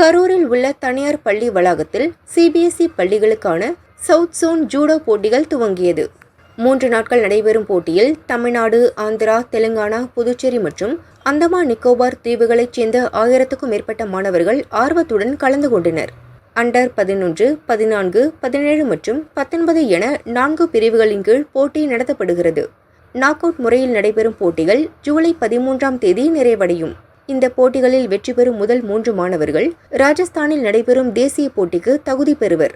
கரூரில் உள்ள தனியார் பள்ளி வளாகத்தில் சிபிஎஸ்இ பள்ளிகளுக்கான சவுத் சோன் ஜூடோ போட்டிகள் துவங்கியது. மூன்று நாட்கள் நடைபெறும் போட்டியில் தமிழ்நாடு ஆந்திரா தெலுங்கானா புதுச்சேரி மற்றும் அந்தமான் நிக்கோபார் தீவுகளைச் சேர்ந்த ஆயிரத்துக்கும் மேற்பட்ட மாணவர்கள் ஆர்வத்துடன் கலந்து கொண்டனர். அண்டர் பதினொன்று பதினான்கு பதினேழு மற்றும் பத்தொன்பது என நான்கு பிரிவுகளின் கீழ் போட்டி நடத்தப்படுகிறது. நாக் அவுட் முறையில் நடைபெறும் போட்டிகள் ஜூலை பதிமூன்றாம் தேதி நிறைவடையும். இந்த போட்டிகளில் வெற்றி பெறும் முதல் மூன்று மாணவர்கள் ராஜஸ்தானில் நடைபெறும் தேசிய போட்டிக்கு தகுதி பெறுவர்.